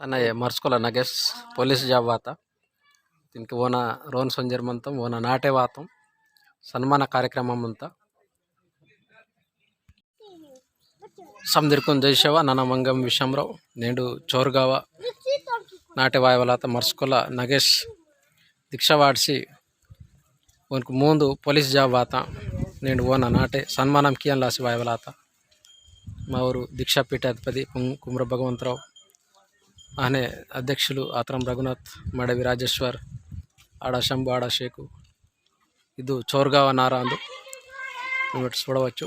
అన్న మర్చుకోలే Nagesh police job వాత. దీనికి ఓన రోన్ సంజర్ మంతం ఓన నాటే వాతం. సన్మాన కార్యక్రమం అంతా. సందిర్కం జయశవ నన మంగం విషమరావు నేడు చోరుగావ నాటే వాయవలాత మర్చుకోల నగేష్ దీక్ష వాడిసి ఓనికి ముందు పోలీస్ జాబ్ వాత. నేడు ఓన నాటే సన్మానం కియన్ లాసి వాయువలాత మా ఊరు దీక్షాపీఠాధిపతి కుమ్ర భగవంతరావు. అనే అధ్యక్షులు ఆత్రం రఘునాథ్ మడవి రాజేశ్వర్ ఆడ శంభు ఆడ షేకు ఇది చోర్గావ నారాందు. చూడవచ్చు.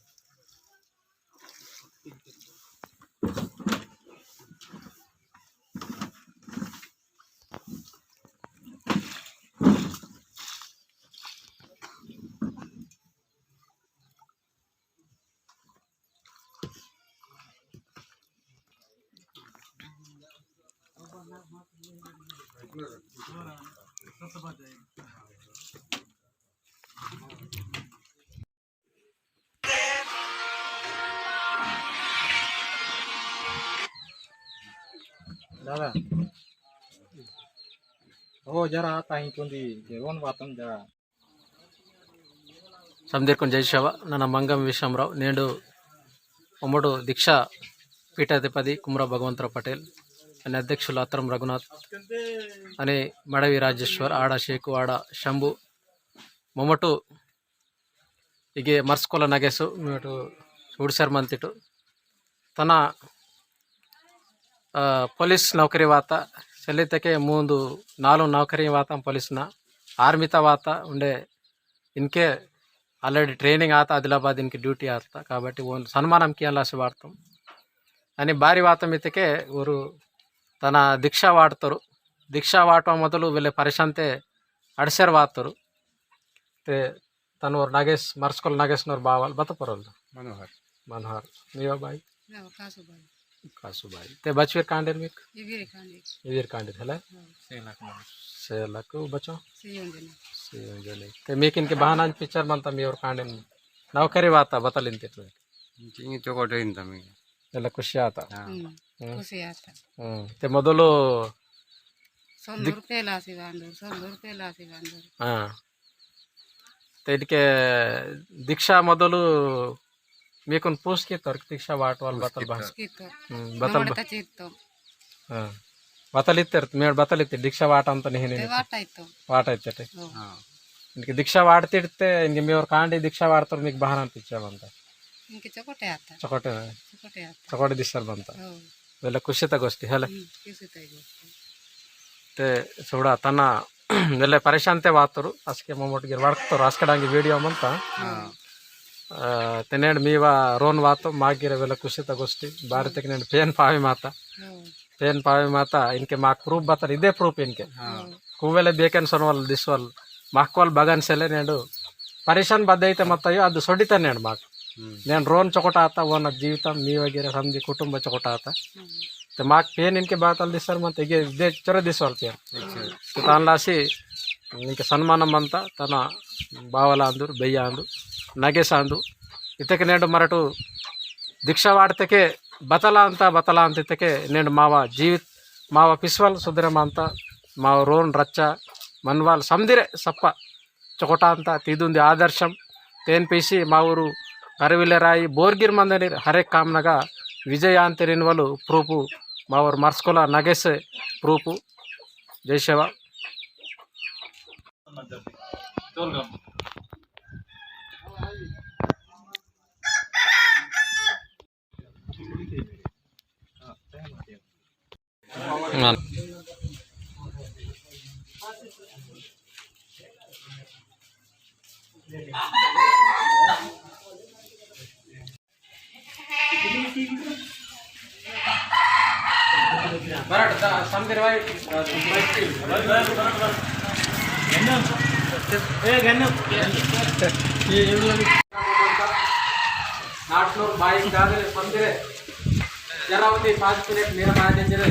दादा हो जरा आता ఇంకొంది जेवण वाटం जरा సందిర్కొని జైశవ నన్న మంగం విశ్వమరావు నేడు ఉమ్మడు దీక్ష పీఠాధిపతి కుమ్ర భగవంతరావు పటేల్ అనే అధ్యక్షులు అత్రం రఘునాథ్ అని మడవి రాజేశ్వర్ ఆడ షేకు ఆడ శంభు మొమ్మటు ಹೀಗೆ ಮರ್ಸ್ಕೊಲ ನಗೆಸು ಮೇಟು ಹುಡ್ಸರ್ ಮಂತಿಟ್ಟು ತನ್ನ ಆ, ಪೊಲೀಸ್ ನೌಕರಿ ವಾತ ಸಲ್ಲಿತಕ್ಕೆ ಮುಂದು ನಾಲ್ಕು ನೌಕರಿ ವಾತ ಪೊಲೀಸ್ನ ಆರ್ಮಿತ ವಾತ ఉండే ఇన్కే ఆల్రెడీ ట్రైనింగ్ ఆత ఆదిలాబాద్ ఇన్కి డ్యూటీ ఆత కాబట్టి ఓన్ సన్మానం కియాలాసి వాడతాం అని భారీ వాతం ఇతకే ఊరు ತನ್ನ ದಿಕ್ಷಾ ವಾಡ್ತರು ದಿಕ್ಷಾ ವಾಟುವ ಮೊದಲು ವಿಲೆ ಪರಿಶಂತೆ ಅಡ್ಸರ್ ವಾತರು ತೇ ತನ್ನೋರು ನಾಗೇಶ್ ಮರ್ಸ್ಕೊಲ್ ನಾಗೇಶ್ನವ್ರು ಬಾವಲ್ ಬತ್ತಪರಲ್ದು ಮನೋಹರ್ ಮನೋಹರ್ ನೀವ ಬಾಯಿ ಕಾಸುಬಾಯಿ ತೇ ಬಚ್ವೀರ್ ಕಾಂಡೇರ್ ಮೀಕ್ ಇವೀರ್ ಕಾಂಡೇರ್ ಹಲ ಸೇಲಕ್ಕು ಬಚೋ ಸಿಯೋಂಜಲಿ ತೇ ಮೀಕಿನ್ಕೆ ಬಹಾನ ಪಿಕ್ಚರ್ ಮಂತ ಮೀ ಅವ್ರು ಕಾಂಡೇನ್ ನೌಕರಿ ವಾತ ಬತ್ತಲಿಂತಿತ್ತು ಇಂಚಿ ತಗೋಟೆ ಇಂತ ಮೀಗೆ ಎಲ್ಲ ಖುಷಿ ಆತ. ಹ್ಮ್. ಖುಷಿ ಆತ. ಹ್ಮ್. ಮೊದಲು ಹಾ. ತ ಇದಕ್ಕೆ ದೀಕ್ಷಾ ಮೊದಲು ನೀಕನ್ ಪುಸ್ತಕ ತರಕ್ಕೆ ದೀಕ್ಷಾ ವಾಟವಲ್ ಬಾತಲ್ ಬತ್ತಲ್ ತ ಬಾತಲ್ ಬಾತೀತು ಹಾ. ವಾತಲಿ ತರ್ ಮೇ ಬಾತಲಿ ದೀಕ್ಷಾ ವಾಟ ಅಂತ ನಿಹಿನ ದೀ ವಾಟ ಆಯ್ತು ವಾಟ ಐತೈ ಹಾ. ಇದಕ್ಕೆ ದೀಕ್ಷಾ ವಾಡ ತೀಡತೆ ನಿಮಗೆ ಕಾಂಡಿ ದೀಕ್ಷಾ ವಾಡ ತರ ನೀಗ ಅಂತ ಇಚ್ಚೆ ಬಂತ ಹಿಂಗೆ ಚಕೋಟೆ ಆತ. ಚೊಕೋಟೆ ಬಂತ. ಇವೆಲ್ಲ ಖುಷಿ ತಗೋಸ್ತಿ ಹೇಳ. ಖುಷಿ ತಗೋಸ್ತಿ. ಮತ್ತೆ ಸುಡ ತನ್ನ ಎಲ್ಲ ಪರೇಶಾಂತೆ ವಾತರು ಅಸ್ಕೆ ಮೊಮ್ಮಟ್ಟಿಗೆ ವರ್ಕ್ತರು ಅಸ್ಕಡಂಗೆ ವಿಡಿಯೋ ಅಂತ ತೆನೇಡ್ ಮೀವ ರೋನ್ ವಾತು ಮಾಗಿರವೆಲ್ಲ ಖುಷಿ ತಗೋಸ್ತಿ. ಭಾರತಕ್ಕೆ ನೆಂಡು ಪೇನ್ ಪಾವಿ ಮಾತ. ಪೇನ್ ಪಾವಿ ಮಾತ ಇನ್ಕೆ ಮಾಕ್ ಪ್ರೂಫ್ ಬರ್ತಾರೆ ಇದೇ ಪ್ರೂಫ್ ಇನ್ಕೆ. ಹೂವೆಲ್ಲ ಬೇಕನ್ಸೋನವಲ್ ದಿಸ್ವಲ್ ಮಾಕ್ವಲ್ ಸೆಲೆ ನೆಂಡು. ಪರಿಶಾನ್ ಬದ್ದೈತೆ ಮತ್ತಯ್ಯೋ ಅದು ಸೊಡಿತಾನೆ ಮಾಕ್. నేను रोन चकोटा आता वो ना जीवितम मी वगैरे समझी कुटुंब चकोटा आता तर माग पेन इनके बातल दिसर ಮತ್ತೆ ಗೆ ದೆ ಚರ ದಿಸವಲ್ತಿ ತಾನ್ಲಾಸಿ ఇంక సన్మానం అంతా తన బావల అందు బెయ్య అందు నగేస అందు ఇతకి నేడు మరటు దీక్ష వాడితేకే బతల ಅಂತ బతల ಅಂತ ಇತ್ತಕ್ಕೆ నేడు మావ జీవిత్ మావ పిస్వల్ సుధరమ ಅಂತ మావ రోన్ రచ్చ మన్వాల్ సందిరే సప్ప చొకట ಅಂತ తిదుంది ఆదర్శం తేన్ పీసి మా ఊరు అరవిలరాయి బోర్గిర్ మందని Hare కామ్నగా విజయాంతి రెన్వలు proof. Mower మర్స్కొల Nagesh proof. జయశివ జై శివ ನಾಟ್ನೂರು ಬಾಯಿ ಗಾದ್ರೆ ಸಂದಿರೆ ಜರಾವತಿ ಪಾಂಚ್ ಮಿನಿಟ್ ನೀರು ಮಾಡಿದ್ರೆ